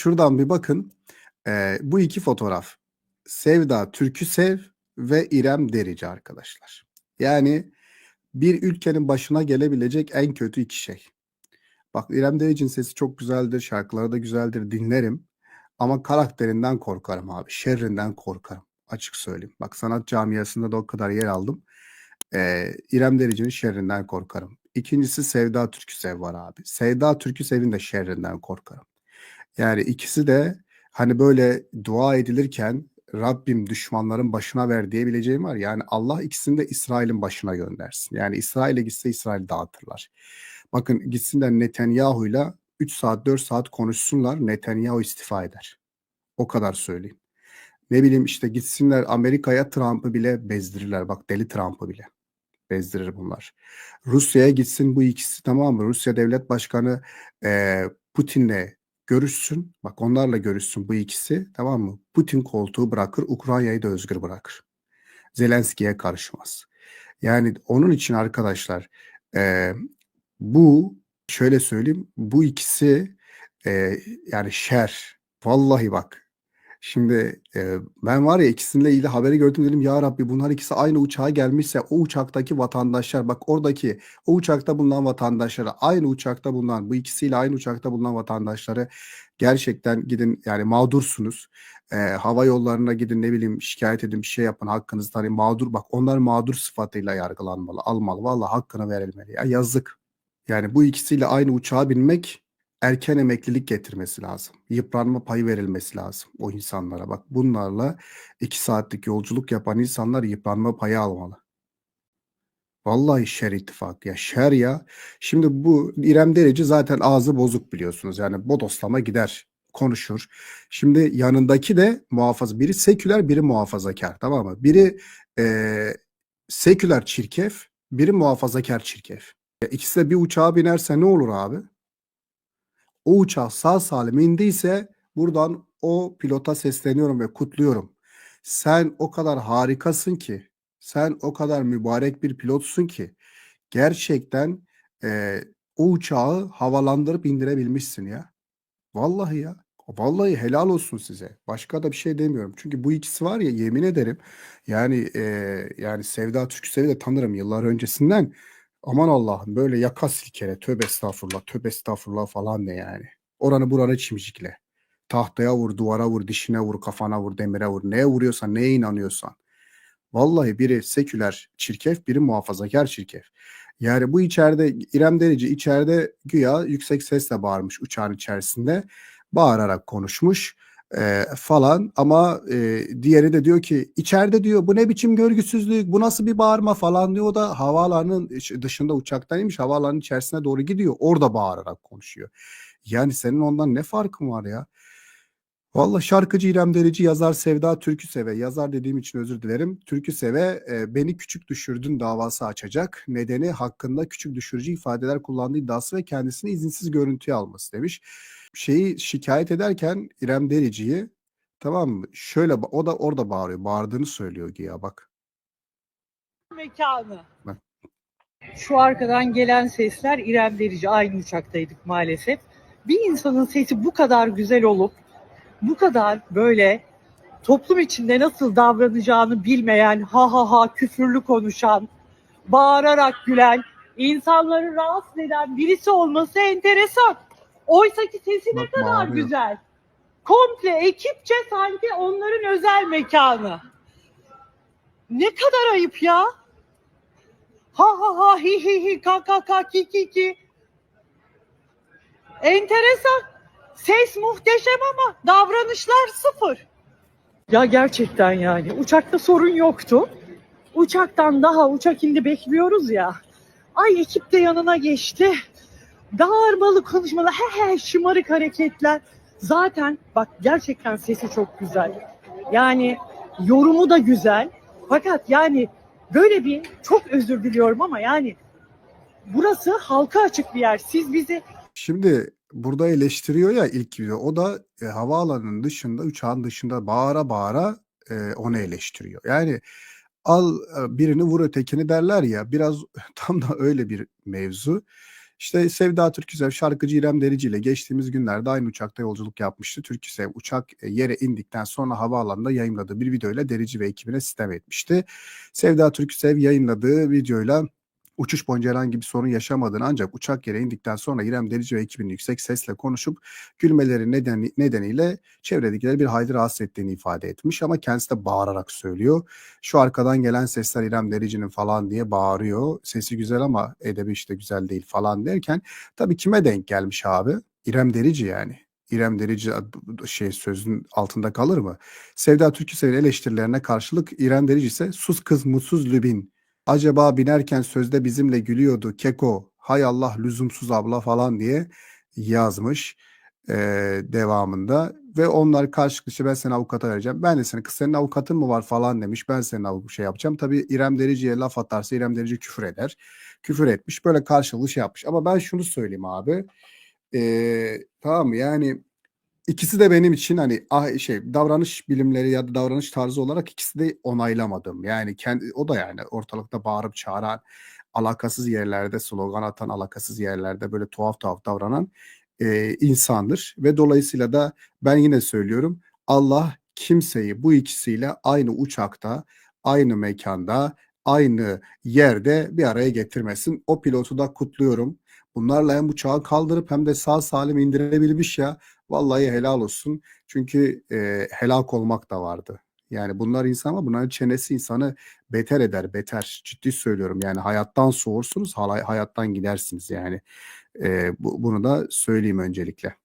Şuradan bir bakın. Eee, bu iki fotoğraf. Sevda Türküsev ve İrem Derici arkadaşlar. Yani bir ülkenin başına gelebilecek en kötü iki şey. Bak İrem Derici'nin sesi çok güzeldir, şarkıları da güzeldir, dinlerim. Ama karakterinden korkarım abi. Şerrinden korkarım. Açık söyleyeyim. Bak sanat camiasında da o kadar yer aldım. Eee, İrem Derici'nin şerrinden korkarım. İkincisi Sevda Türküsev var abi. Sevda Türküsev'in de şerrinden korkarım. Yani ikisi de hani böyle dua edilirken Rabbim düşmanların başına ver diyebileceğim var. Yani Allah ikisini de İsrail'in başına göndersin. Yani İsrail'e gitse İsrail dağıtırlar. Bakın gitsinler Netanyahu'yla 3 saat 4 saat konuşsunlar Netanyahu istifa eder. O kadar söyleyeyim. Ne bileyim işte gitsinler Amerika'ya Trump'ı bile bezdirirler. Bak deli Trump'ı bile bezdirir bunlar. Rusya'ya gitsin bu ikisi tamam mı? Rusya Devlet Başkanı e, Putin'le görüşsün. Bak onlarla görüşsün bu ikisi tamam mı? Putin koltuğu bırakır Ukrayna'yı da özgür bırakır. Zelenski'ye karışmaz. Yani onun için arkadaşlar e, bu şöyle söyleyeyim bu ikisi e, yani şer. Vallahi bak Şimdi e, ben var ya ikisiyle ilgili haberi gördüm dedim ya Rabbi bunlar ikisi aynı uçağa gelmişse o uçaktaki vatandaşlar bak oradaki o uçakta bulunan vatandaşları aynı uçakta bulunan bu ikisiyle aynı uçakta bulunan vatandaşları gerçekten gidin yani mağdursunuz. E, hava yollarına gidin ne bileyim şikayet edin bir şey yapın hakkınızı tanıyın mağdur bak onlar mağdur sıfatıyla yargılanmalı almalı valla hakkını verilmeli ya yazık. Yani bu ikisiyle aynı uçağa binmek erken emeklilik getirmesi lazım. Yıpranma payı verilmesi lazım o insanlara. Bak bunlarla 2 saatlik yolculuk yapan insanlar yıpranma payı almalı. Vallahi şer ittifak ya şer ya. Şimdi bu İrem Derici zaten ağzı bozuk biliyorsunuz. Yani bodoslama gider konuşur. Şimdi yanındaki de muhafaza. Biri seküler biri muhafazakar tamam mı? Biri eee seküler çirkef biri muhafazakar çirkef. Ya ikisi de bir uçağa binerse ne olur abi? O uçak sağ salim indiyse buradan o pilota sesleniyorum ve kutluyorum. Sen o kadar harikasın ki, sen o kadar mübarek bir pilotsun ki gerçekten e, o uçağı havalandırıp indirebilmişsin ya. Vallahi ya. Vallahi helal olsun size. Başka da bir şey demiyorum. Çünkü bu ikisi var ya yemin ederim yani e, yani Sevda Türksel'i de tanırım yıllar öncesinden. Aman Allah'ım böyle yaka silkele tövbe estağfurullah tövbe estağfurullah falan ne yani. Oranı buranı çimcikle. Tahtaya vur, duvara vur, dişine vur, kafana vur, demire vur. Neye vuruyorsan, neye inanıyorsan. Vallahi biri seküler çirkef, biri muhafazakar çirkef. Yani bu içeride İrem Derici içeride güya yüksek sesle bağırmış uçağın içerisinde. Bağırarak konuşmuş e, falan ama e, diğeri de diyor ki içeride diyor bu ne biçim görgüsüzlük bu nasıl bir bağırma falan diyor o da havaalanının dışında uçaktaymış havaalanının içerisine doğru gidiyor orada bağırarak konuşuyor. Yani senin ondan ne farkın var ya? Valla şarkıcı İrem Derici yazar Sevda Türküsev'e yazar dediğim için özür dilerim. Türküsev'e e, beni küçük düşürdün davası açacak. Nedeni hakkında küçük düşürücü ifadeler kullandığı iddiası ve kendisini izinsiz görüntüye alması demiş. Şeyi şikayet ederken İrem Derici'yi tamam mı? Şöyle o da orada bağırıyor. Bağırdığını söylüyor güya bak. mekanı. Bak. Şu arkadan gelen sesler İrem Derici. Aynı uçaktaydık maalesef. Bir insanın sesi bu kadar güzel olup bu kadar böyle toplum içinde nasıl davranacağını bilmeyen, ha ha ha küfürlü konuşan, bağırarak gülen, insanları rahatsız eden birisi olması enteresan. Oysa ki sesi ne Bak, kadar bağırıyor. güzel. Komple ekipçe sanki onların özel mekanı. Ne kadar ayıp ya. Ha ha ha hi hi hi ka ka ka ki ki ki. Enteresan. Ses muhteşem ama davranışlar sıfır. Ya gerçekten yani uçakta sorun yoktu. Uçaktan daha uçak indi bekliyoruz ya. Ay ekip de yanına geçti. Bağırmalı konuşmalı he he şımarık hareketler. Zaten bak gerçekten sesi çok güzel. Yani yorumu da güzel. Fakat yani böyle bir çok özür diliyorum ama yani burası halka açık bir yer. Siz bizi Şimdi burada eleştiriyor ya ilk video. O da e, havaalanının dışında, uçağın dışında bağıra bağıra e, onu eleştiriyor. Yani al e, birini vur ötekini derler ya biraz tam da öyle bir mevzu. İşte Sevda Türküsev şarkıcı İrem Derici ile geçtiğimiz günlerde aynı uçakta yolculuk yapmıştı. Türküsev uçak e, yere indikten sonra havaalanında yayınladığı bir videoyla Derici ve ekibine sistem etmişti. Sevda Türküsev yayınladığı videoyla uçuş boyunca herhangi bir sorun yaşamadığını ancak uçak yere indikten sonra İrem Derici ve ekibinin yüksek sesle konuşup gülmeleri nedeni, nedeniyle çevredekileri bir hayli rahatsız ettiğini ifade etmiş ama kendisi de bağırarak söylüyor. Şu arkadan gelen sesler İrem Derici'nin falan diye bağırıyor. Sesi güzel ama edebi işte güzel değil falan derken tabii kime denk gelmiş abi? İrem Derici yani. İrem Derici şey sözün altında kalır mı? Sevda Türküsev'in eleştirilerine karşılık İrem Derici ise sus kız mutsuz lübin. Acaba binerken sözde bizimle gülüyordu keko. Hay Allah lüzumsuz abla falan diye yazmış e, devamında ve onlar karşılıklı ben seni avukata vereceğim. Ben de seni kız senin avukatın mı var falan demiş. Ben senin avuk şey yapacağım. Tabii İrem Derici'ye laf atarsa İrem Derici küfür eder. Küfür etmiş. Böyle karşılıklı şey yapmış. Ama ben şunu söyleyeyim abi. E, tamam? Yani ikisi de benim için hani ah, şey davranış bilimleri ya da davranış tarzı olarak ikisi de onaylamadım. Yani kendi o da yani ortalıkta bağırıp çağıran, alakasız yerlerde slogan atan, alakasız yerlerde böyle tuhaf tuhaf davranan e, insandır ve dolayısıyla da ben yine söylüyorum Allah kimseyi bu ikisiyle aynı uçakta, aynı mekanda, aynı yerde bir araya getirmesin. O pilotu da kutluyorum. Bunlarla hem uçağı kaldırıp hem de sağ salim indirebilmiş ya. Vallahi helal olsun. Çünkü e, helak olmak da vardı. Yani bunlar insan ama bunların çenesi insanı beter eder, beter. Ciddi söylüyorum. Yani hayattan soğursunuz, hayattan gidersiniz yani. E, bu, bunu da söyleyeyim öncelikle.